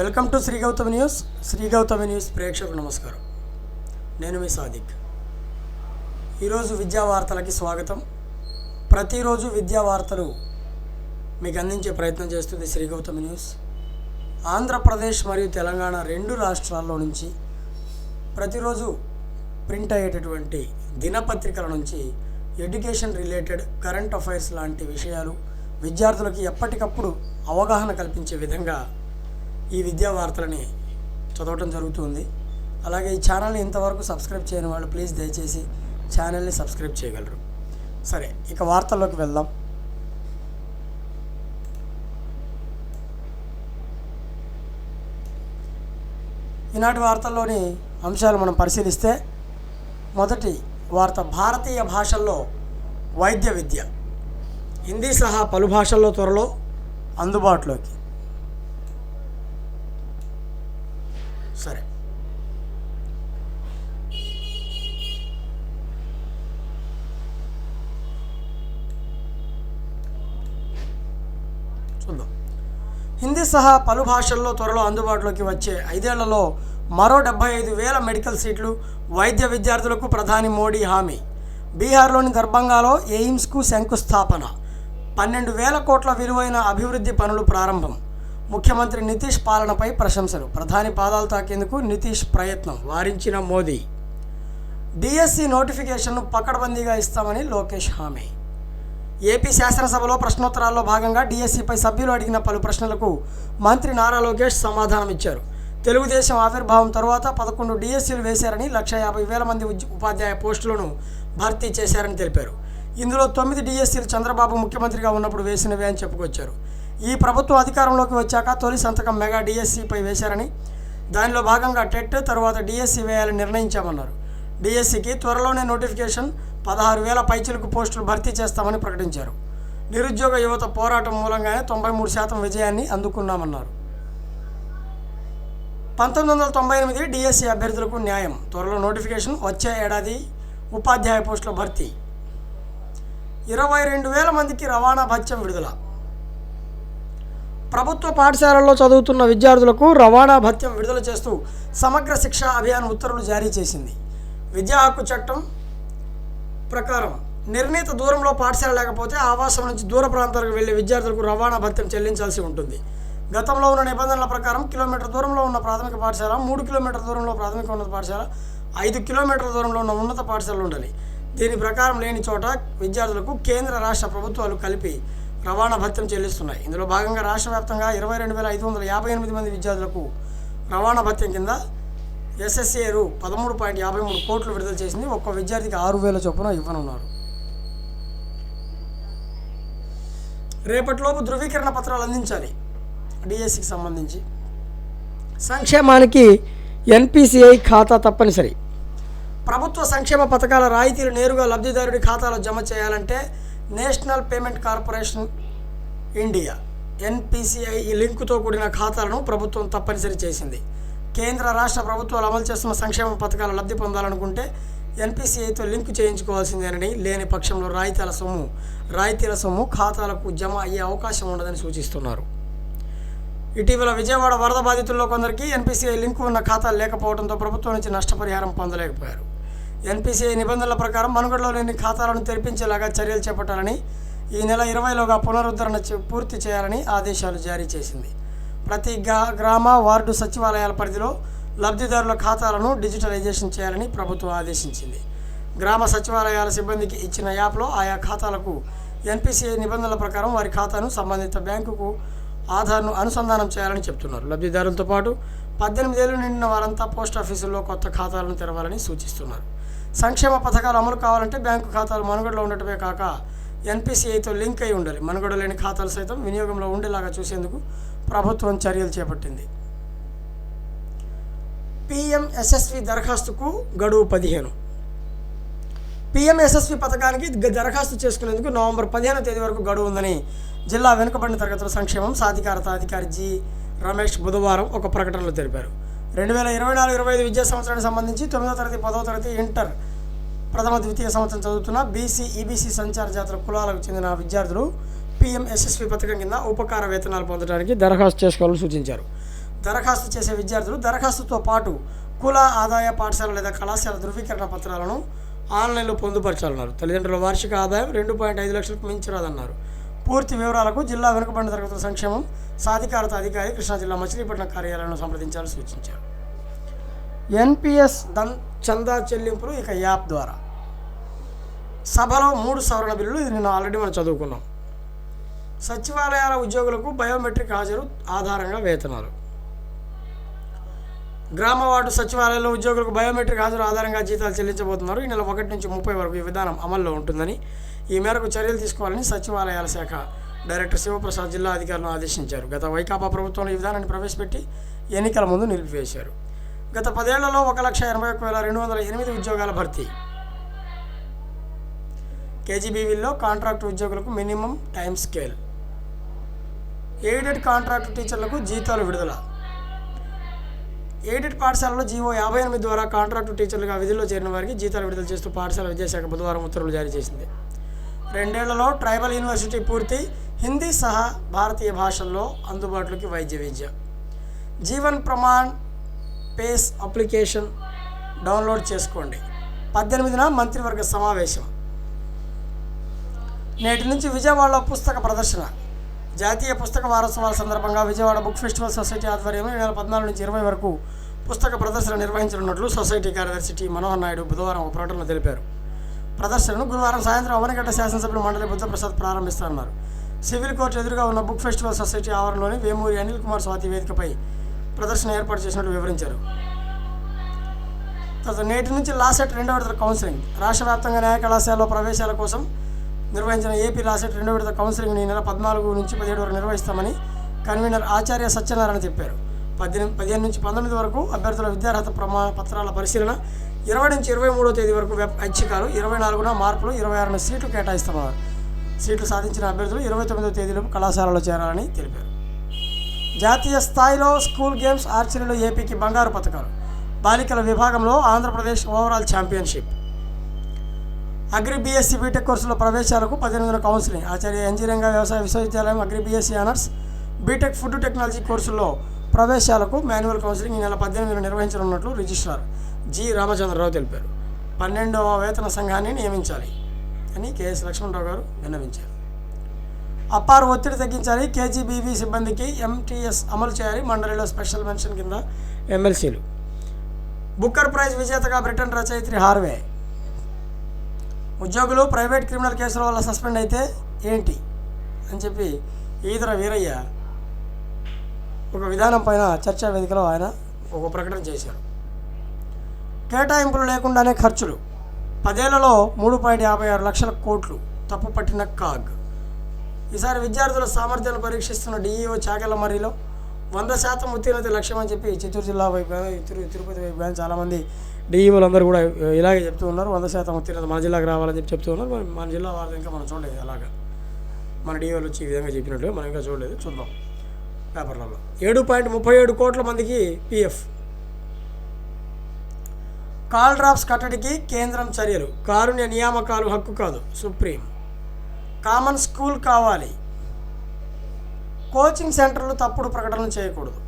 Welcome to Sri Gautami news. Sri Gautami news ప్రేక్షకులకు నమస్కారం. నేను మీ సాదిక్. ఈరోజు విద్యా వార్తలకి స్వాగతం. ప్రతిరోజు విద్యా వార్తలు మీకు అందించే ప్రయత్నం చేస్తుంది శ్రీ గౌతమి న్యూస్. ఆంధ్రప్రదేశ్ మరియు తెలంగాణ రెండు రాష్ట్రాల్లో నుంచి ప్రతిరోజు ప్రింట్ అయ్యేటటువంటి దినపత్రికల నుంచి ఎడ్యుకేషన్ రిలేటెడ్ కరెంట్ అఫైర్స్ లాంటి విషయాలు విద్యార్థులకి ఎప్పటికప్పుడు అవగాహన కల్పించే విధంగా ఈ విద్యా వార్తలని చదవటం జరుగుతుంది. అలాగే ఈ ఛానల్ని ఇంతవరకు సబ్స్క్రైబ్ చేయని వాళ్ళు ప్లీజ్ దయచేసి ఛానల్ని సబ్స్క్రైబ్ చేయగలరు. సరే ఇక వార్తల్లోకి వెళ్దాం. ఈనాటి వార్తల్లోని అంశాలు మనం పరిశీలిస్తే మొదటి వార్త భారతీయ భాషల్లో వైద్య విద్య. హిందీ సహా పలు భాషల్లో త్వరలో అందుబాటులోకి. సరే. చూద్దాం. హిందీ సహా పలు భాషల్లో త్వరలో అందుబాటులోకి వచ్చే ఐదేళ్ళలో మరో డెబ్బై ఐదు వేల మెడికల్ సీట్లు వైద్య విద్యార్థులకు ప్రధాని మోడీ హామీ. బీహార్లోని దర్భంగాలో ఎయిమ్స్కు శంకుస్థాపన. పన్నెండు వేల కోట్ల విలువైన అభివృద్ధి పనులు ప్రారంభం. ముఖ్యమంత్రి నితీష్ పాలనపై ప్రశంసలు. ప్రధాని పాదాలు తాకేందుకు నితీష్ ప్రయత్నం వారించిన మోదీ. డిఎస్సి నోటిఫికేషన్ను పకడ్బందీగా ఇస్తామని లోకేష్ హామీ. ఏపీ శాసనసభలో ప్రశ్నోత్తరాల్లో భాగంగా డిఎస్సిపై సభ్యులు అడిగిన పలు ప్రశ్నలకు మంత్రి నారా లోకేష్ సమాధానం ఇచ్చారు తెలుగుదేశం ఆవిర్భావం తర్వాత పదకొండు డిఎస్సీలు వేశారని లక్ష యాభై వేల మంది ఉపాధ్యాయ పోస్టులను భర్తీ చేశారని తెలిపారు. ఇందులో తొమ్మిది డిఎస్సీలు చంద్రబాబు ముఖ్యమంత్రిగా ఉన్నప్పుడు వేసినవే అని చెప్పుకొచ్చారు. ఈ ప్రభుత్వం అధికారంలోకి వచ్చాక తొలి సంతకం మెగా డిఎస్సిపై వేశారని దానిలో భాగంగా టెట్ తరువాత డిఎస్సి వేయాలని నిర్ణయించామన్నారు. డిఎస్సికి త్వరలోనే నోటిఫికేషన్ పదహారు వేల పైచిలకు పోస్టులు భర్తీ చేస్తామని ప్రకటించారు. నిరుద్యోగ యువత పోరాటం మూలంగానే తొంభై మూడు శాతం విజయాన్ని అందుకున్నామన్నారు. పంతొమ్మిది వందల తొంభై ఎనిమిది డిఎస్సి అభ్యర్థులకు న్యాయం. త్వరలో నోటిఫికేషన్ వచ్చే ఏడాది ఉపాధ్యాయ పోస్టుల భర్తీ. ఇరవై రెండు వేల మందికి రవాణా భత్యం విడుదల. ప్రభుత్వ పాఠశాలల్లో చదువుతున్న విద్యార్థులకు రవాణా భత్యం విడుదల చేస్తూ సమగ్ర శిక్షా అభియాన్ ఉత్తర్వులు జారీ చేసింది. విద్యా హక్కు చట్టం ప్రకారం నిర్ణీత దూరంలో పాఠశాల లేకపోతే ఆవాసం నుంచి దూర ప్రాంతాలకు వెళ్ళే విద్యార్థులకు రవాణా భత్యం చెల్లించాల్సి ఉంటుంది. గతంలో ఉన్న నిబంధనల ప్రకారం కిలోమీటర్ దూరంలో ఉన్న ప్రాథమిక పాఠశాల మూడు కిలోమీటర్ దూరంలో ప్రాథమిక ఉన్నత పాఠశాల ఐదు కిలోమీటర్ల దూరంలో ఉన్న ఉన్నత పాఠశాలలు ఉండాలి. దీని ప్రకారం లేని చోట విద్యార్థులకు కేంద్ర రాష్ట్ర ప్రభుత్వాలు కలిపి రవాణా భత్యం చెల్లిస్తున్నాయి. ఇందులో భాగంగా రాష్ట్ర వ్యాప్తంగా ఇరవై రెండు వేల ఐదు వందల యాభై ఎనిమిది మంది విద్యార్థులకు రవాణా భత్యం కింద ఎస్ఎస్ఏరు పదమూడు పాయింట్ యాభై మూడు కోట్లు విడుదల చేసింది. ఒక్క విద్యార్థికి ఆరు వేల చొప్పున ఇవ్వనున్నారు. రేపటిలోపు ధృవీకరణ పత్రాలు అందించాలి. డిఎస్సికి సంబంధించి. సంక్షేమానికి ఎన్పిసిఐ ఖాతా తప్పనిసరి. ప్రభుత్వ సంక్షేమ పథకాల రాయితీలు నేరుగా లబ్ధిదారుడి ఖాతాలో జమ చేయాలంటే national payment corporation India NPCI ఈ లింకుతో కూడిన ఖాతాలను ప్రభుత్వం తప్పనిసరి చేసింది. కేంద్ర రాష్ట్ర ప్రభుత్వాలు అమలు చేస్తున్న సంక్షేమ పథకాల లబ్ధి పొందాలనుకుంటే ఎన్పిసిఐతో లింకు చేయించుకోవాల్సిందేనని లేని పక్షంలో రాయితీల సొమ్ము రాయితీల సొమ్ము ఖాతాలకు జమ అయ్యే అవకాశం ఉండదని సూచిస్తున్నారు. ఇటీవల విజయవాడ వరద బాధితుల్లో కొందరికి ఎన్పిసిఐ లింకు ఉన్న ఖాతాలు లేకపోవడంతో ప్రభుత్వం నుంచి నష్టపరిహారం పొందలేకపోయారు. ఎన్పిసిఐ నిబంధనల ప్రకారం మనుగడలో లేని ఖాతాలను తెరిపించేలాగా చర్యలు చేపట్టాలని ఈ నెల ఇరవైలోగా పునరుద్ధరణ పూర్తి చేయాలని ఆదేశాలు జారీ చేసింది. ప్రతి గ్రామ వార్డు సచివాలయాల పరిధిలో లబ్ధిదారుల ఖాతాలను డిజిటలైజేషన్ చేయాలని ప్రభుత్వం ఆదేశించింది. గ్రామ సచివాలయాల సిబ్బందికి ఇచ్చిన యాప్లో ఆయా ఖాతాలకు ఎన్పిసిఐ నిబంధనల ప్రకారం వారి ఖాతాను సంబంధిత బ్యాంకుకు ఆధార్ను అనుసంధానం చేయాలని చెప్తున్నారు. లబ్ధిదారులతో పాటు పద్దెనిమిది ఏళ్ళు నిండిన వారంతా పోస్ట్ ఆఫీసుల్లో కొత్త ఖాతాలను తెరవాలని సూచిస్తున్నారు. సంక్షేమ పథకాలు అమలు కావాలంటే బ్యాంకు ఖాతాలు మనుగడలో ఉండటమే కాక ఎన్పిసిఐతో లింక్ అయి ఉండాలి. మనుగడ లేని ఖాతాలు సైతం వినియోగంలో ఉండేలాగా చూసేందుకు ప్రభుత్వం చర్యలు చేపట్టింది. పిఎంఎస్ఎస్వి దరఖాస్తుకు గడువు పదిహేను. పిఎంఎస్ఎస్వి పథకానికి దరఖాస్తు చేసుకునేందుకు నవంబర్ పదిహేను తేదీ వరకు గడువు ఉందని జిల్లా వెనుకబడిన తరగతుల సంక్షేమం సాధికారత అధికారి జి రమేష్ బుధవారం ఒక ప్రకటనలో తెలిపారు. రెండు వేల ఇరవై నాలుగు ఇరవై ఐదు విద్యా సంవత్సరానికి సంబంధించి తొమ్మిదో తరగతి పదవ తరగతి ఇంటర్ ప్రథమ ద్వితీయ సంవత్సరం చదువుతున్న బీసీ ఈబీసీ సంచార జాతర కులాలకు చెందిన విద్యార్థులు పీఎంఎస్ఎస్వి పథకం కింద ఉపకార వేతనాలు పొందడానికి దరఖాస్తు చేసుకోవాలని సూచించారు. దరఖాస్తు చేసే విద్యార్థులు దరఖాస్తుతో పాటు కుల ఆదాయ పాఠశాల లేదా కళాశాల ధృవీకరణ పత్రాలను ఆన్లైన్లో పొందుపరచాలన్నారు. తల్లిదండ్రుల వార్షిక ఆదాయం రెండు పాయింట్ ఐదు లక్షలకు మించరాదన్నారు పూర్తి వివరాలకు జిల్లా వెనుకబడిన తరగతుల సంక్షేమం సాధికారత అధికారి కృష్ణా జిల్లా మచిలీపట్నం కార్యాలయంలో సంప్రదించాలని సూచించారు. ఎన్పిఎస్ దన్ చందా చెల్లింపులు ఇక యాప్ ద్వారా. సభలో మూడు సవరణ బిల్లులు ఇది నిన్న ఆల్రెడీ మనం చదువుకున్నాం. సచివాలయాల ఉద్యోగులకు బయోమెట్రిక్ హాజరు ఆధారంగా వేతనాలు. గ్రామ వార్డు సచివాలయంలో ఉద్యోగులకు బయోమెట్రిక్ హాజరు ఆధారంగా జీతాలు చెల్లించబోతున్నారు. ఈ నెల ఒకటి నుంచి ముప్పై వరకు ఈ విధానం అమల్లో ఉంటుందని ఈ మేరకు చర్యలు తీసుకోవాలని సచివాలయాల శాఖ డైరెక్టర్ శివప్రసాద్ జిల్లా అధికారులను ఆదేశించారు. గత వైకాపా ప్రభుత్వంలో ఈ విధానాన్ని ప్రవేశపెట్టి ఎన్నికల ముందు నిలిపివేశారు. గత పదేళ్ళలో ఒక లక్ష ఎనభై ఒక్క వేల రెండు వందల ఎనిమిది ఉద్యోగాల భర్తీ. కేజీబీవీల్లో కాంట్రాక్ట్ ఉద్యోగులకు minimum time scale. Aided contract టీచర్లకు జీతాలు విడుదల. ఎయిడెడ్ పాఠశాలలో జీవో యాభై ఎనిమిది ద్వారా కాంట్రాక్టు టీచర్లుగా విధుల్లో చేరిన వారికి జీతాలు విడుదల చేస్తూ పాఠశాల విద్యాశాఖ బుధవారం ఉత్తర్వులు జారీ చేసింది. రెండేళ్ళలో ట్రైబల్ యూనివర్సిటీ పూర్తి హిందీ సహా భారతీయ భాషల్లో అందుబాటులోకి వైద్య విద్య. Jeevan Pramaan face application download చేసుకోండి. పద్దెనిమిదిన మంత్రివర్గ సమావేశం. నేటి నుంచి విజయవాడలో పుస్తక ప్రదర్శన. జాతీయ పుస్తక వారోత్సవాల సందర్భంగా విజయవాడ బుక్ ఫెస్టివల్ సొసైటీ ఆధ్వర్యంలో రెండు వేల పద్నాలుగు నుంచి ఇరవై వరకు పుస్తక ప్రదర్శన నిర్వహించనున్నట్లు సొసైటీ కార్యదర్శి టి మనోహర్ నాయుడు బుధవారం ఒక ప్రకటనలో తెలిపారు. ప్రదర్శనను గురువారం సాయంత్రం అవనగడ్డ శాసనసభ్యులు మండలి బుద్ధప్రసాద్ ప్రారంభిస్తారన్నారు. సివిల్ కోర్టు ఎదురుగా ఉన్న బుక్ ఫెస్టివల్ సొసైటీ ఆవరణలోని వేమూరి అనిల్ కుమార్ స్వాతి వేదికపై ప్రదర్శన ఏర్పాటు చేసినట్టు వివరించారు. తర్వాత నేటి నుంచి లాసెట్ రెండో విడత కౌన్సిలింగ్. రాష్ట్ర వ్యాప్తంగా న్యాయ కళాశాలలో ప్రవేశాల కోసం నిర్వహించిన ఏపీ లాసెట్ రెండో విడత కౌన్సిలింగ్ ఈ నెల పద్నాలుగు నుంచి పదిహేడు వరకు నిర్వహిస్తామని కన్వీనర్ ఆచార్య సత్యనారాయణ చెప్పారు. పద్దెనిమిది పదిహేను నుంచి పంతొమ్మిది వరకు అభ్యర్థుల విద్యార్హత ప్రమాణ పత్రాల పరిశీలన ఇరవై నుంచి ఇరవై మూడో తేదీ వరకు వెబ్ ఐచ్ఛికాలు ఇరవై నాలుగున మార్పులు ఇరవై ఆరున సీట్లు కేటాయిస్తున్నారు. సీట్లు సాధించిన అభ్యర్థులు ఇరవై తొమ్మిదో తేదీలోపు కళాశాలలో చేరాలని తెలిపారు. జాతీయ స్థాయిలో స్కూల్ గేమ్స్ ఆర్చరీలో ఏపీకి బంగారు పథకాలు బాలికల విభాగంలో Andhra Pradesh overall championship. Agri BSc BTech కోర్సులో ప్రవేశాలకు పద్దెనిమిదిన కౌన్సిలింగ్. ఆచార్య ఇంజనీరింగ్ వ్యవసాయ విశ్వవిద్యాలయం agri BSc honours. BTech food technology కోర్సుల్లో ప్రవేశాలకు మాన్యువల్ కౌన్సిలింగ్ ఈ నెల పద్దెనిమిదిన నిర్వహించనున్నట్లు రిజిస్ట్రార్. జి రామచంద్రరావు తెలిపారు. పన్నెండవ వేతన సంఘాన్ని నియమించాలి అని కెఎస్ లక్ష్మణరావు గారు విన్నవించారు. అప్పారు ఒత్తిడి తగ్గించాలి కేజీబీవీ సిబ్బందికి ఎంటీఎస్ అమలు చేయాలి మండలిలో స్పెషల్ మెన్షన్ కింద ఎమ్మెల్సీలు బుక్కర్ ప్రైజ్ విజేతగా బ్రిటన్ రచయిత్రి హార్వే. ఉద్యోగులు ప్రైవేట్ క్రిమినల్ కేసుల వల్ల సస్పెండ్ అయితే ఏంటి అని చెప్పి ఈదర వీరయ్య ఒక విధానం పైన చర్చా వేదికలో ఆయన ఒక ప్రకటన చేశారు. కేటాయింపులు లేకుండానే ఖర్చులు. పదేళ్ళలో మూడు పాయింట్ యాభై ఆరు లక్షల కోట్లు తప్పు పట్టిన కాగ్. ఈసారి విద్యార్థుల సామర్థ్యాన్ని పరీక్షిస్తున్న డిఈఓ చాగలమర్రిలో వంద శాతం ఉత్తీర్ణత లక్ష్యం అని చెప్పి చిత్తూరు జిల్లా వైపు తిరు తిరుపతి వైపు కానీ చాలామంది డిఈఓలు అందరూ కూడా ఇలాగే చెప్తూ ఉన్నారు. వంద శాతం ఉత్తీర్ణత మన జిల్లాకు రావాలని చెప్పి చెప్తూ ఉన్నారు. మన జిల్లా వాళ్ళు ఇంకా మనం చూడలేదు అలాగా. మన డిఈఓలు వచ్చి ఈ విధంగా చెప్పినట్టు మనం ఇంకా చూడలేదు. చూద్దాం. పేపర్లలో ఏడు పాయింట్ ముప్పై ఏడు కోట్ల మందికి పిఎఫ్. కాల్ డ్రాప్స్ కట్టడికి కేంద్రం చర్యలు. కారుణ్య నియామకాలు హక్కు కాదు. సుప్రీం. కామన్ స్కూల్ కావాలి. కోచింగ్ సెంటర్లు తప్పుడు ప్రకటనలు చేయకూడదు.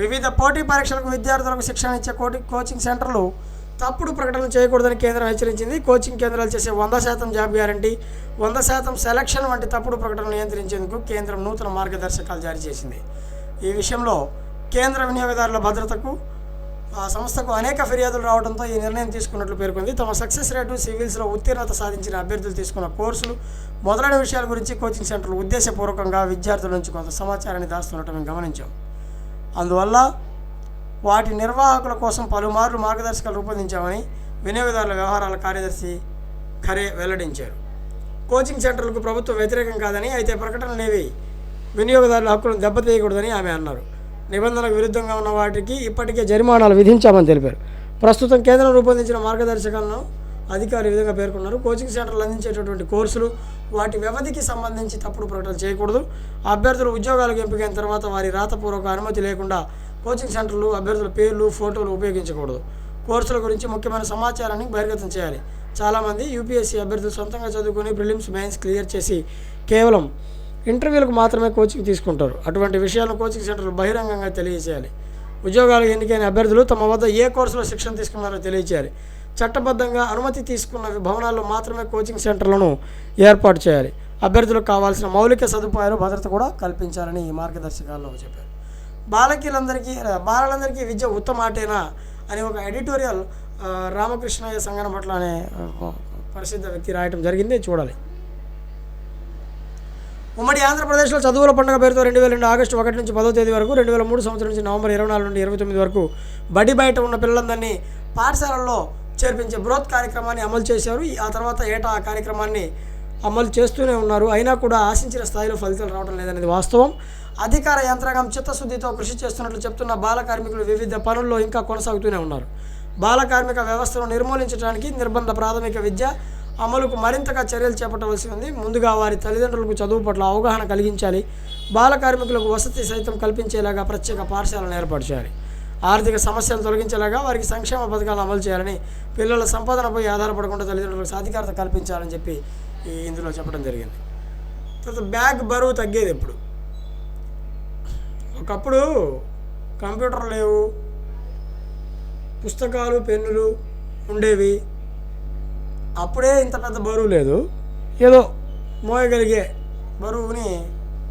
వివిధ పోటీ పరీక్షలకు విద్యార్థులకు శిక్షణ ఇచ్చే కోటి కోచింగ్ సెంటర్లు తప్పుడు ప్రకటనలు చేయకూడదని కేంద్రం హెచ్చరించింది. కోచింగ్ కేంద్రాలు చేసే వంద శాతం జాబ్ గ్యారంటీ వంద శాతం సెలక్షన్ వంటి తప్పుడు ప్రకటనలు నియంత్రించేందుకు కేంద్రం నూతన మార్గదర్శకాలు జారీ చేసింది. ఈ విషయంలో కేంద్ర వినియోగదారుల భద్రతకు ఆ సంస్థకు అనేక ఫిర్యాదులు రావడంతో ఈ నిర్ణయం తీసుకున్నట్లు పేర్కొంది. తమ సక్సెస్ రేటు సివిల్స్లో ఉత్తీర్ణత సాధించిన అభ్యర్థులు తీసుకున్న కోర్సులు మొదలైన విషయాల గురించి కోచింగ్ సెంటర్లు ఉద్దేశపూర్వకంగా విద్యార్థుల నుంచి కొంత సమాచారాన్ని దాస్తుండటం మేము గమనించాం. అందువల్ల వాటి నిర్వాహకుల కోసం పలుమార్లు మార్గదర్శకాలు రూపొందించామని వినియోగదారుల వ్యవహారాల కార్యదర్శి ఖరే వెల్లడించారు. కోచింగ్ సెంటర్లకు ప్రభుత్వం వ్యతిరేకం కాదని అయితే ప్రకటనలేవి వినియోగదారుల హక్కులను దెబ్బతీయకూడదని ఆమె అన్నారు. నిబంధనలకు విరుద్ధంగా ఉన్న వాటికి ఇప్పటికే జరిమానాలు విధించామని తెలిపారు. ప్రస్తుతం కేంద్రం రూపొందించిన మార్గదర్శకాలను అధికారులు విధంగా పేర్కొన్నారు. కోచింగ్ సెంటర్లు అందించేటటువంటి కోర్సులు వాటి వ్యవధికి సంబంధించి తప్పుడు ప్రకటన చేయకూడదు. అభ్యర్థులు ఉద్యోగాలకు ఎంపికైన తర్వాత వారి రాతపూర్వక అనుమతి లేకుండా కోచింగ్ సెంటర్లు అభ్యర్థుల పేర్లు ఫోటోలు ఉపయోగించకూడదు. కోర్సుల గురించి ముఖ్యమైన సమాచారాన్ని బహిర్గతం చేయాలి. చాలామంది యూపీఎస్సీ అభ్యర్థులు సొంతంగా చదువుకొని ప్రిలిమ్స్ మెయిన్స్ క్లియర్ చేసి కేవలం ఇంటర్వ్యూలకు మాత్రమే కోచింగ్ తీసుకుంటారు. అటువంటి విషయాలను కోచింగ్ సెంటర్లు బహిరంగంగా తెలియజేయాలి. ఉద్యోగాలకు ఎన్నికైన అభ్యర్థులు తమ వద్ద ఏ కోర్సులో శిక్షణ తీసుకున్నారో తెలియజేయాలి. చట్టబద్ధంగా అనుమతి తీసుకున్న భవనాల్లో మాత్రమే కోచింగ్ సెంటర్లను ఏర్పాటు చేయాలి. అభ్యర్థులకు కావాల్సిన మౌలిక సదుపాయాలు భద్రత కూడా కల్పించాలని ఈ మార్గదర్శకాల్లో చెప్పారు. బాలకీలందరికీ బాలలందరికీ విద్య ఉత్తమ ఆటేనా అని ఒక ఎడిటోరియల్ రామకృష్ణయ్య సంగన పట్ల అనే ప్రసిద్ధ వ్యక్తి రాయటం జరిగింది. చూడాలి. ఉమ్మడి ఆంధ్రప్రదేశ్లో చదువుల పండుగ పేరుతో రెండు వేల రెండు ఆగస్టు ఒకటి నుంచి పదో తేదీ వరకు రెండు వేల మూడు సంవత్సరం నుంచి నవంబర్ ఇరవై నాలుగు నుండి ఇరవై తొమ్మిది వరకు బడి బయట ఉన్న పిల్లలందరినీ పాఠశాలల్లో చేర్పించే బ్రోత్ కార్యక్రమాన్ని అమలు చేశారు. ఆ తర్వాత ఏటా ఆ కార్యక్రమాన్ని అమలు చేస్తూనే ఉన్నారు. అయినా కూడా ఆశించిన స్థాయిలో ఫలితాలు రావడం లేదనేది వాస్తవం. అధికార యంత్రాంగం చిత్తశుద్ధితో కృషి చేస్తున్నట్లు చెప్తున్న బాల కార్మికులు వివిధ పనుల్లో ఇంకా కొనసాగుతూనే ఉన్నారు. బాల కార్మిక వ్యవస్థను నిర్మూలించడానికి నిర్బంధ ప్రాథమిక విద్య అమలుకు మరింతగా చర్యలు చేపట్టవలసి ఉంది. ముందుగా వారి తల్లిదండ్రులకు చదువు పట్ల అవగాహన కలిగించాలి. బాల కార్మికులకు వసతి సైతం కల్పించేలాగా ప్రత్యేక పాఠశాలను ఏర్పాటు చేయాలి. ఆర్థిక సమస్యలు తొలగించేలాగా వారికి సంక్షేమ పథకాలను అమలు చేయాలని పిల్లల సంపాదనపై ఆధారపడకుండా తల్లిదండ్రులకు సాధికారత కల్పించాలని చెప్పి ఈ ఇందులో చెప్పడం జరిగింది. తర్వాత బ్యాగ్ బరువు తగ్గేది ఎప్పుడు? ఒకప్పుడు కంప్యూటర్ లేవు. పుస్తకాలు పెన్నులు ఉండేవి. అప్పుడే ఇంత పెద్ద బరువు లేదు. ఏదో మోయగలిగే బరువుని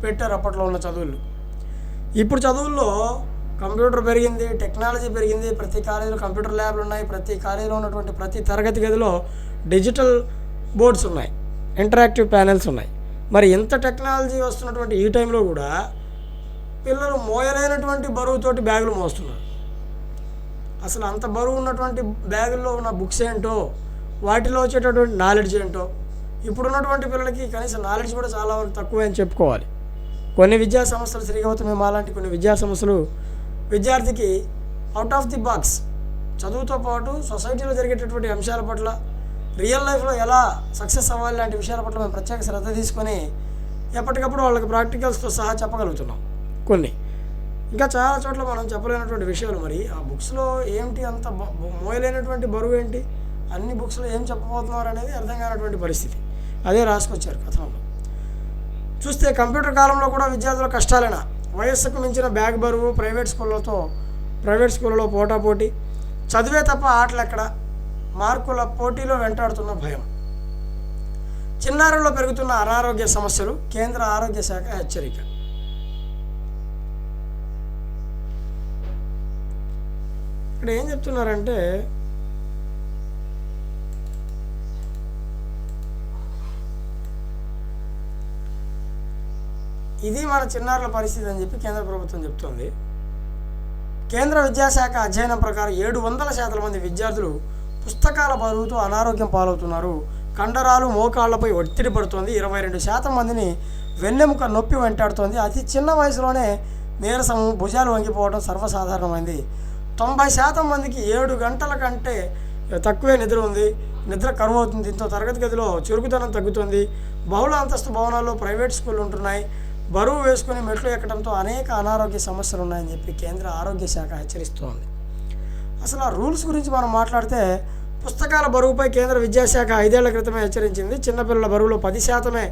పెట్టారు అప్పట్లో ఉన్న చదువులు. ఇప్పుడు చదువుల్లో కంప్యూటర్ పెరిగింది టెక్నాలజీ పెరిగింది ప్రతి కాలేజీలో కంప్యూటర్ ల్యాబ్లు ఉన్నాయి ప్రతి కాలేజీలో ఉన్నటువంటి ప్రతి తరగతి గదిలో డిజిటల్ బోర్డ్స్ ఉన్నాయి ఇంటరాక్టివ్ ప్యానెల్స్ ఉన్నాయి. మరి ఇంత టెక్నాలజీ వస్తున్నటువంటి ఈ టైంలో కూడా పిల్లలు మోయలేనటువంటి బరువుతోటి బ్యాగులు మోస్తున్నారు. అసలు అంత బరువు ఉన్నటువంటి బ్యాగుల్లో ఉన్న బుక్స్ ఏంటో వాటిలో వచ్చేటటువంటి నాలెడ్జ్ ఏంటో? ఇప్పుడున్నటువంటి పిల్లలకి కనీసం నాలెడ్జ్ కూడా చాలా వరకు తక్కువే అని చెప్పుకోవాలి. కొన్ని విద్యా సంస్థలు శ్రీగౌతమి మాలాంటి కొన్ని విద్యా సంస్థలు. విద్యార్థికి అవుట్ ఆఫ్ ది బాక్స్ చదువుతో పాటు సొసైటీలో జరిగేటటువంటి అంశాల పట్ల రియల్ లైఫ్లో ఎలా సక్సెస్ అవ్వాలి లాంటి విషయాల పట్ల మేము ప్రత్యేక శ్రద్ధ తీసుకొని ఎప్పటికప్పుడు వాళ్ళకి ప్రాక్టికల్స్తో సహా చెప్పగలుగుతున్నాం. కొన్ని. ఇంకా చాలా చోట్ల మనం చెప్పలేనటువంటి విషయాలు మరి. ఆ బుక్స్లో ఏంటి అంత మోయలేనటువంటి బరువు ఏంటి? అన్ని బుక్స్లో ఏం చెప్పబోతున్నారు అనేది అర్థం కానటువంటి పరిస్థితి. అదే రాసుకొచ్చారు కథనంలో. చూస్తే కంప్యూటర్ కాలంలో కూడా విద్యార్థుల కష్టాలేనా? వయస్సుకు మించిన బ్యాగ్ బరువు ప్రైవేట్ స్కూళ్ళతో ప్రైవేట్ స్కూళ్ళలో పోటాపోటీ. చదివే తప్ప ఆటలు ఎక్కడ? మార్కుల పోటీలో వెంటాడుతున్న భయం. చిన్నారుల్లో పెరుగుతున్న అనారోగ్య సమస్యలు కేంద్ర ఆరోగ్య శాఖ హెచ్చరిక. ఇక్కడ ఏం చెప్తున్నారంటే ఇది మన చిన్నారుల పరిస్థితి అని చెప్పి కేంద్ర ప్రభుత్వం చెప్తోంది. కేంద్ర విద్యాశాఖ అధ్యయనం ప్రకారం ఏడు వందల శాతం మంది విద్యార్థులు పుస్తకాల బరువుతో అనారోగ్యం పాలవుతున్నారు. కండరాలు మోకాళ్ళపై ఒత్తిడి పడుతోంది. ఇరవై రెండు శాతం మందిని వెన్నెముక నొప్పి వెంటాడుతోంది. అతి చిన్న వయసులోనే నీరసం భుజాలు వంగిపోవడం సర్వసాధారణమైంది. తొంభై శాతం మందికి ఏడు గంటల కంటే తక్కువే నిద్ర ఉంది. నిద్ర కరువు అవుతుంది దీంతో తరగతి గదిలో చురుకుదనం తగ్గుతుంది. బహుళ అంతస్తు భవనాల్లో ప్రైవేట్ స్కూళ్ళు ఉంటున్నాయి. బరువు వేసుకుని మెట్లు ఎక్కడంతో అనేక అనారోగ్య సమస్యలు ఉన్నాయని చెప్పి కేంద్ర ఆరోగ్య శాఖ హెచ్చరిస్తోంది. అసలు ఆ రూల్స్ గురించి మనం మాట్లాడితే పుస్తకాల బరువుపై కేంద్ర విద్యాశాఖ ఐదేళ్ళ క్రితమే హెచ్చరించింది. చిన్నపిల్లల బరువులో పది శాతమే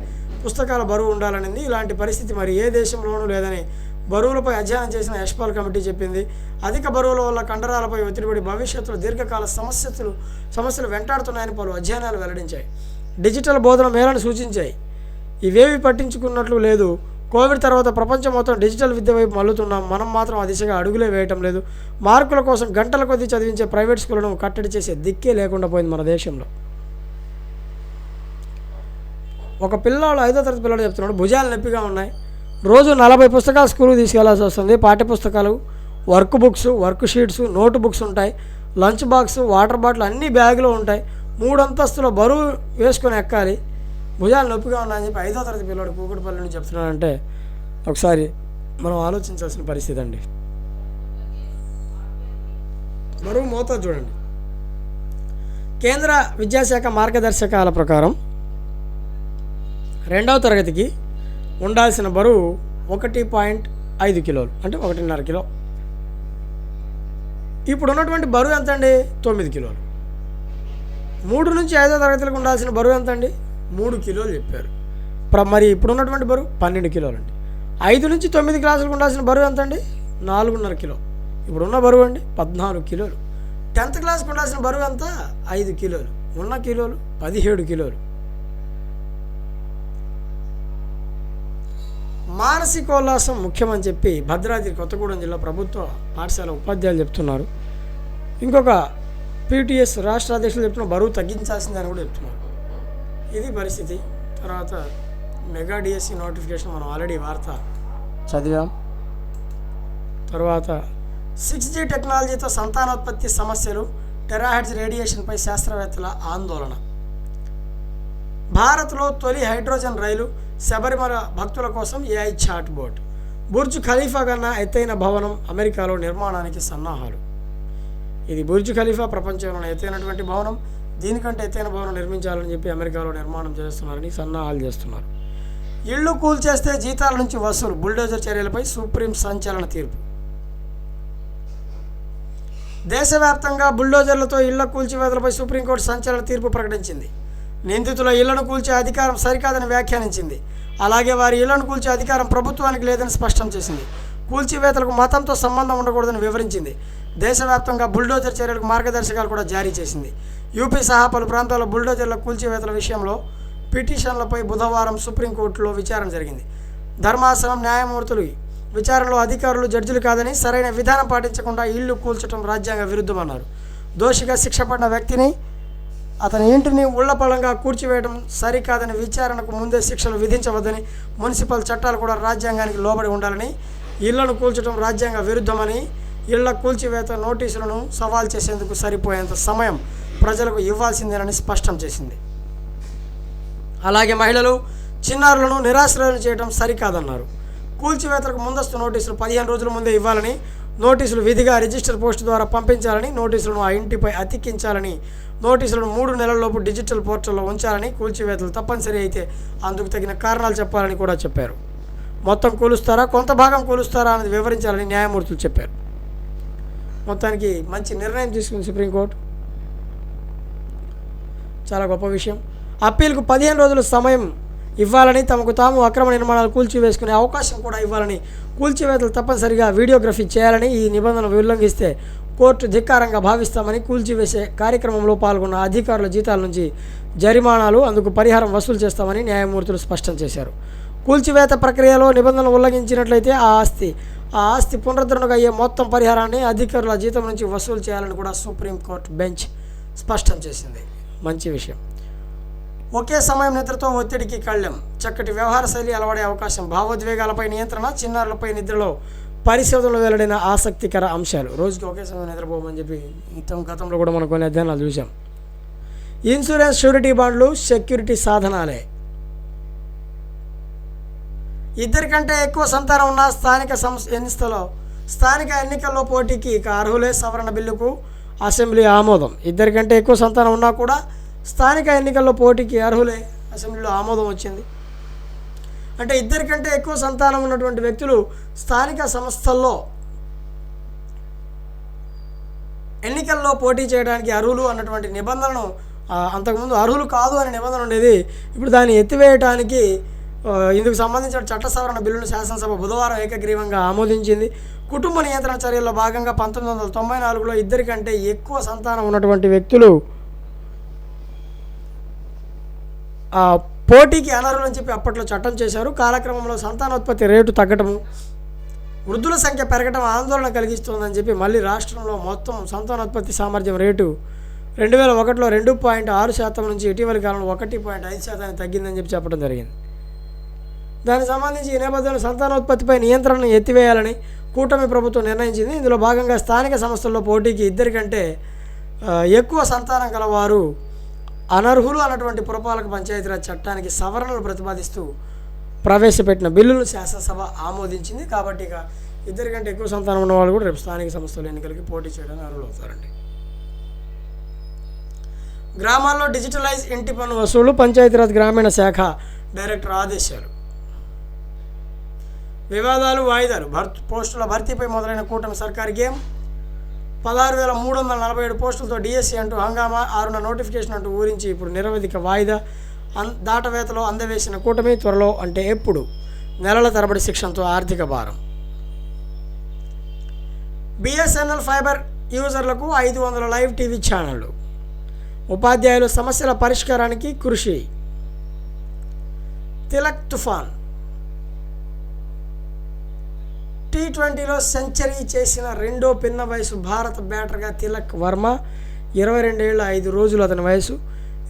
పుస్తకాల బరువు ఉండాలనింది. ఇలాంటి పరిస్థితి మరి ఏ దేశంలోనూ లేదని బరువులపై అధ్యయనం చేసిన యశ్పాల్ కమిటీ చెప్పింది. అధిక బరువుల వల్ల కండరాలపై ఒత్తిడిపడి భవిష్యత్తులో దీర్ఘకాల సమస్యలు సమస్యలు వెంటాడుతున్నాయని పలు అధ్యయనాలు వెల్లడించాయి. డిజిటల్ బోధన మేళను సూచించాయి. ఇవేవి పట్టించుకున్నట్లు లేదు. కోవిడ్ తర్వాత ప్రపంచం మొత్తం డిజిటల్ విద్య వైపు మల్లుతున్నాం మనం మాత్రం ఆ దిశగా అడుగులే వేయటం లేదు. మార్కుల కోసం గంటల కొద్దీ చదివించే ప్రైవేట్ స్కూళ్ళను కట్టడి చేసే దిక్కే లేకుండా పోయింది మన దేశంలో. ఒక పిల్లాడు ఐదో తరగతి పిల్లడు చెప్తున్నాడు భుజాలు నొప్పిగా ఉన్నాయి. రోజు నలభై పుస్తకాలు స్కూల్కి తీసుకెళ్ళాల్సి వస్తుంది. పాఠ్య పుస్తకాలు work books work sheets note books ఉంటాయి. లంచ్ బాక్స్ వాటర్ బాటిల్ అన్నీ బ్యాగులో ఉంటాయి. మూడు అంతస్తుల బరువు వేసుకొని ఎక్కాలి. భుజాలు నొప్పిగా ఉన్నాయని చెప్పి ఐదో తరగతి పిల్లడు కూకటిపల్లి నుంచి చెప్తున్నానంటే ఒకసారి మనం ఆలోచించాల్సిన పరిస్థితి అండి. బరువు మోతా చూడండి. కేంద్ర విద్యాశాఖ మార్గదర్శకాల ప్రకారం రెండవ తరగతికి ఉండాల్సిన బరువు ఒకటి పాయింట్ ఐదు కిలోలు అంటే ఒకటిన్నర కిలో. ఇప్పుడు ఉన్నటువంటి బరువు ఎంత అండి తొమ్మిది కిలోలు. మూడు నుంచి ఐదో తరగతులకు ఉండాల్సిన బరువు ఎంత అండి మూడు కిలోలు చెప్పారు. మరి ఇప్పుడు ఉన్నటువంటి బరువు పన్నెండు కిలోలు అండి ఐదు నుంచి తొమ్మిది క్లాసులకు ఉండాల్సిన బరువు ఎంత అండి నాలుగున్నర కిలో. ఇప్పుడున్న బరువు అండి పద్నాలుగు కిలోలు. టెన్త్ క్లాస్కి ఉండాల్సిన బరువు ఎంత? ఐదు కిలోలు. ఉన్న కిలోలు పదిహేడు కిలోలు. మానసికోల్లాసం ముఖ్యమని చెప్పి భద్రాద్రి కొత్తగూడెం జిల్లా ప్రభుత్వ పాఠశాల ఉపాధ్యాయులు చెప్తున్నారు. ఇంకొక పీటీఎస్ రాష్ట్ర అధ్యక్షులు చెప్తున్న బరువు తగ్గించాల్సిందని కూడా చెప్తున్నారు. ఇది పరిస్థితి. తర్వాత మెగా డిఎస్సి నోటిఫికేషన్ మనం ఆల్రెడీ వార్త చదివాం. తర్వాత సిక్స్ జీ టెక్నాలజీతో సంతానోత్పత్తి సమస్యలు టెరాహెడ్స్ రేడియేషన్పై శాస్త్రవేత్తల ఆందోళన. భారత్లో తొలి హైడ్రోజన్ రైలు శబరిమల భక్తుల కోసం AI chat bot Burj Khalifa కన్నా ఎత్తైన భవనం అమెరికాలో నిర్మాణానికి సన్నాహాలు. ఇది బుర్జ్ ఖలీఫా ప్రపంచంలోనే ఎత్తైనటువంటి భవనం. దీనికంటే ఎత్తైన భవనం నిర్మించాలని చెప్పి అమెరికాలో నిర్మాణం చేస్తున్నారని సన్నాహాలు చేస్తున్నారు. ఇళ్ళు కూల్చేస్తే జీతాల నుంచి వసూలు బుల్డోజర్ చర్యలపై సుప్రీం సంచలన తీర్పు. దేశవ్యాప్తంగా బుల్డోజర్లతో ఇళ్ళ కూల్చివేతలపై సుప్రీంకోర్టు సంచలన తీర్పు ప్రకటించింది. నిందితుల ఇళ్ళను కూల్చే అధికారం సరికాదని వ్యాఖ్యానించింది. అలాగే వారి ఇళ్ళను కూల్చే అధికారం ప్రభుత్వానికి లేదని స్పష్టం చేసింది. కూల్చివేతలకు మతంతో సంబంధం ఉండకూడదని వివరించింది. దేశవ్యాప్తంగా బుల్డోజర్ చర్యలకు మార్గదర్శకాలు కూడా జారీ చేసింది. యూపీ సహా పలు ప్రాంతాల్లో బుల్డోజర్ల కూల్చివేతల విషయంలో పిటిషన్లపై బుధవారం సుప్రీంకోర్టులో విచారణ జరిగింది. ధర్మాసనం న్యాయమూర్తులు విచారణలో అధికారులు జడ్జిలు కాదని సరైన విధానం పాటించకుండా ఇల్లు కూల్చడం రాజ్యాంగ విరుద్ధమన్నారు. దోషిగా శిక్ష పడిన వ్యక్తిని అతని ఇంటిని ఉళ్ళపళంగా కూర్చివేయడం సరికాదని విచారణకు ముందే శిక్షలు విధించవద్దని మున్సిపల్ చట్టాలు కూడా రాజ్యాంగానికి లోబడి ఉండాలని ఇళ్ళను కూల్చడం రాజ్యాంగ విరుద్ధమని ఇళ్ళ కూల్చివేత నోటీసులను సవాల్ చేసేందుకు సరిపోయేంత సమయం ప్రజలకు ఇవ్వాల్సిందేనని స్పష్టం చేసింది. అలాగే మహిళలు చిన్నారులను నిరాశ్రయం చేయడం సరికాదన్నారు. కూల్చివేతలకు ముందస్తు నోటీసులు పదిహేను రోజుల ముందే ఇవ్వాలని నోటీసులు విధిగా రిజిస్టర్ పోస్ట్ ద్వారా పంపించాలని నోటీసులను ఆ ఇంటిపై అతికించాలని నోటీసులను మూడు నెలల్లోపు డిజిటల్ పోర్టల్లో ఉంచాలని కూల్చివేతలు తప్పనిసరి అయితే అందుకు తగిన కారణాలు చెప్పాలని కూడా చెప్పారు. మొత్తం కూలుస్తారా? కొంత భాగం కూలుస్తారా అనేది వివరించాలని న్యాయమూర్తులు చెప్పారు. మొత్తానికి మంచి నిర్ణయం తీసుకుంది సుప్రీంకోర్టు. చాలా గొప్ప విషయం. అప్పీల్కు పదిహేను రోజుల సమయం ఇవ్వాలని తమకు తాము అక్రమ నిర్మాణాలు కూల్చివేసుకునే అవకాశం కూడా ఇవ్వాలని కూల్చివేతలు తప్పనిసరిగా వీడియోగ్రఫీ చేయాలని ఈ నిబంధనలు ఉల్లంఘిస్తే కోర్టు ధిక్కారంగా భావిస్తామని కూల్చివేసే కార్యక్రమంలో పాల్గొన్న అధికారుల జీతాల నుంచి జరిమానాలు అందుకు పరిహారం వసూలు చేస్తామని న్యాయమూర్తులు స్పష్టం చేశారు. కూల్చివేత ప్రక్రియలో నిబంధనలు ఉల్లంఘించినట్లయితే ఆ ఆస్తి ఆ ఆస్తి పునరుద్ధరణకు అయ్యే మొత్తం పరిహారాన్ని అధికారుల జీతం నుంచి వసూలు చేయాలని కూడా సుప్రీంకోర్టు బెంచ్ స్పష్టం చేసింది. మంచి విషయం. ఒకే సమయం నిద్రతో ఒత్తిడికి కళ్ళెం. చక్కటి వ్యవహార శైలి అలవడే అవకాశం. భావోద్వేగాలపై నియంత్రణ చిన్నారులపై నిద్రలో పరిశోధనలు వెల్లడిన ఆసక్తికర అంశాలు. రోజుకి ఒకే సమయం నిద్రపోమని చెప్పి ఇంత గతంలో కూడా మనం కొన్ని అధ్యయనాలు చూసాం ఇన్సూరెన్స్ షూరిటీ బాండ్లు సెక్యూరిటీ సాధనాలే. ఇద్దరికంటే ఎక్కువ సంతానం ఉన్న స్థానిక సంస్థ ఎన్నికలో స్థానిక ఎన్నికల్లో పోటీకి ఇక అర్హులే సవరణ బిల్లుకు అసెంబ్లీ ఆమోదం. ఇద్దరికంటే ఎక్కువ సంతానం ఉన్నా కూడా స్థానిక ఎన్నికల్లో పోటీకి అర్హులే అసెంబ్లీలో ఆమోదం వచ్చింది. అంటే ఇద్దరికంటే ఎక్కువ సంతానం ఉన్నటువంటి వ్యక్తులు స్థానిక సంస్థల్లో ఎన్నికల్లో పోటీ చేయడానికి అర్హులు అన్నటువంటి నిబంధనను అంతకుముందు అర్హులు కాదు అనే నిబంధన ఉండేది. ఇప్పుడు దాన్ని ఎత్తివేయటానికి ఇందుకు సంబంధించిన చట్ట సవరణ బిల్లును శాసనసభ బుధవారం ఏకగ్రీవంగా ఆమోదించింది. కుటుంబ నియంత్రణ చర్యల్లో భాగంగా పంతొమ్మిది వందల తొంభై నాలుగులో ఇద్దరికంటే ఎక్కువ సంతానం ఉన్నటువంటి వ్యక్తులు పోటీకి అనర్హులు అని చెప్పి అప్పట్లో చట్టం చేశారు. కాలక్రమంలో సంతానోత్పత్తి రేటు తగ్గటము వృద్ధుల సంఖ్య పెరగడం ఆందోళన కలిగిస్తోందని చెప్పి మళ్ళీ రాష్ట్రంలో మొత్తం సంతానోత్పత్తి సామర్థ్యం రేటు రెండు వేల ఒకటిలో రెండు పాయింట్ ఆరు శాతం నుంచి ఇటీవలి కాలంలో ఒకటి పాయింట్ ఐదు శాతానికి తగ్గిందని చెప్పి చెప్పడం జరిగింది. దానికి సంబంధించి ఈ నేపథ్యంలో సంతానోత్పత్తిపై నియంత్రణను ఎత్తివేయాలని కూటమి ప్రభుత్వం నిర్ణయించింది. ఇందులో భాగంగా స్థానిక సంస్థల్లో పోటీకి ఇద్దరికంటే ఎక్కువ సంతానం గలవారు అనర్హులు అన్నటువంటి పురపాలక పంచాయతీరాజ్ చట్టానికి సవరణలు ప్రతిపాదిస్తూ ప్రవేశపెట్టిన బిల్లును శాసనసభ ఆమోదించింది. కాబట్టి ఇక ఇద్దరికంటే ఎక్కువ సంతానం ఉన్న వాళ్ళు కూడా రేపు స్థానిక సంస్థల ఎన్నికలకి పోటీ చేయడానికి అర్హులు అవుతారండి గ్రామాల్లో డిజిటలైజ్ ఇంటి పన్ను వసూలు పంచాయతీరాజ్ గ్రామీణ శాఖ డైరెక్టర్ ఆదేశాలు. వివాదాలు వాయిదాలు. భర్త పోస్టుల భర్తీపై మొదలైన కూటమి సర్కార్ గేమ్ పదహారు వేల మూడు వందల నలభై ఏడు పోస్టులతో డిఎస్సీ అంటూ హంగామా ఆరున నోటిఫికేషన్ అంటూ ఊరించి ఇప్పుడు నిరవధిక వాయిదా. అన్ దాటవేతలో అందవేసిన కూటమి త్వరలో అంటే ఎప్పుడు? నెలల తరబడి శిక్షణతో ఆర్థిక భారం. బిఎస్ఎన్ఎల్ ఫైబర్ యూజర్లకు ఐదు వందల లైవ్ టీవీ ఛానళ్ళు. ఉపాధ్యాయులు సమస్యల పరిష్కారానికి కృషి. తిలక్ తుఫాన్. టీ ట్వంటీలో సెంచరీ చేసిన రెండో పిన్న వయసు భారత బ్యాటర్గా తిలక్ వర్మ ఇరవై రెండేళ్ళ ఐదు రోజులు అతని వయసు.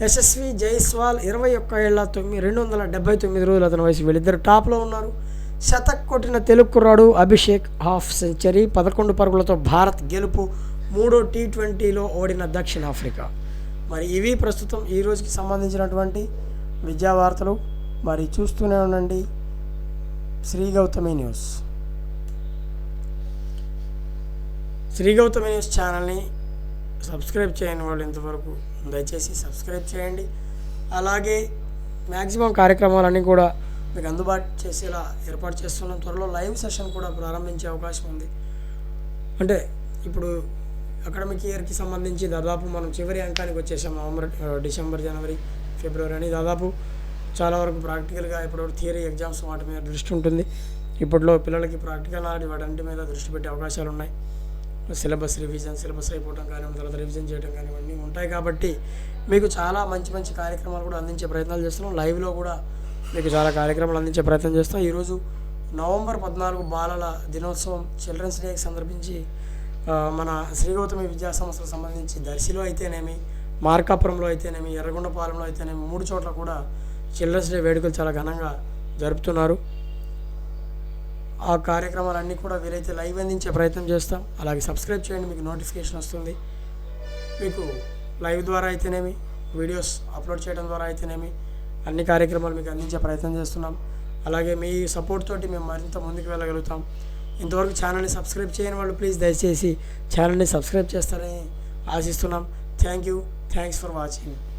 యశస్వి జైస్వాల్ ఇరవై ఒక్క ఏళ్ళ తొమ్మిది రెండు వందల డెబ్బై తొమ్మిది రోజులు అతని వయసు. వీళ్ళిద్దరు టాప్లో ఉన్నారు. శతక్ కొట్టిన తెలుగు కుర్రాడు అభిషేక్ హాఫ్ సెంచరీ పదకొండు పరుగులతో భారత్ గెలుపు మూడో టీ ట్వంటీలో ఓడిన దక్షిణాఫ్రికా. మరి ఇవి ప్రస్తుతం ఈ రోజుకి సంబంధించినటువంటి విద్యా వార్తలు. మరి చూస్తూనే ఉండండి. శ్రీ గౌతమి న్యూస్. శ్రీ గౌతమి న్యూస్ ఛానల్ని సబ్స్క్రైబ్ చేయని వాళ్ళు ఇంతవరకు దయచేసి సబ్స్క్రైబ్ చేయండి. అలాగే మ్యాక్సిమం కార్యక్రమాలన్నీ కూడా మీకు అందుబాటు చేసేలా ఏర్పాటు చేస్తున్నాం. త్వరలో లైవ్ సెషన్ కూడా ప్రారంభించే అవకాశం ఉంది. అంటే ఇప్పుడు అకాడమిక్ ఇయర్కి సంబంధించి దాదాపు మనం చివరి అంకానికి వచ్చేసాం. నవంబర్ డిసెంబర్ జనవరి ఫిబ్రవరి అని దాదాపు చాలా వరకు ప్రాక్టికల్గా ఇప్పటివరకు థియరీ ఎగ్జామ్స్ వాటి మీద దృష్టి ఉంటుంది. ఇప్పట్లో పిల్లలకి ప్రాక్టికల్ నాలెడ్జ్ వాటి మీద దృష్టి పెట్టే అవకాశాలు ఉన్నాయి సిలబస్ రివిజన్ సిలబస్ అయిపోవడం కానివ్వండి తర్వాత రివిజన్ చేయడం కానివ్వండి ఉంటాయి కాబట్టి మీకు చాలా మంచి మంచి కార్యక్రమాలు కూడా అందించే ప్రయత్నాలు చేస్తున్నాం. లైవ్లో కూడా మీకు చాలా కార్యక్రమాలు అందించే ప్రయత్నం చేస్తాం. ఈరోజు నవంబర్ పద్నాలుగు బాలల దినోత్సవం చిల్డ్రన్స్ డేకి సందర్భించి మన శ్రీగౌతమి విద్యా సంస్థకు సంబంధించి దర్శిలో అయితేనేమి మార్కాపురంలో అయితేనేమి ఎర్రగొండపాలెంలో అయితేనేమి మూడు చోట్ల కూడా చిల్డ్రన్స్ డే వేడుకలు చాలా ఘనంగా జరుపుతున్నారు. ఆ కార్యక్రమాలన్నీ కూడా వీలైతే లైవ్ అందించే ప్రయత్నం చేస్తాం. అలాగే సబ్స్క్రైబ్ చేయండి మీకు నోటిఫికేషన్ వస్తుంది. మీకు లైవ్ ద్వారా అయితేనేమి వీడియోస్ అప్లోడ్ చేయడం ద్వారా అయితేనేమి అన్ని కార్యక్రమాలు మీకు అందించే ప్రయత్నం చేస్తున్నాం. అలాగే మీ సపోర్ట్ తోటి మేము మరింత ముందుకు వెళ్ళగలుగుతాం. ఇంతవరకు ఛానల్ని సబ్స్క్రైబ్ చేయని వాళ్ళు ప్లీజ్ దయచేసి ఛానల్ని సబ్స్క్రైబ్ చేస్తారని ఆశిస్తున్నాం. Thank you thanks for watching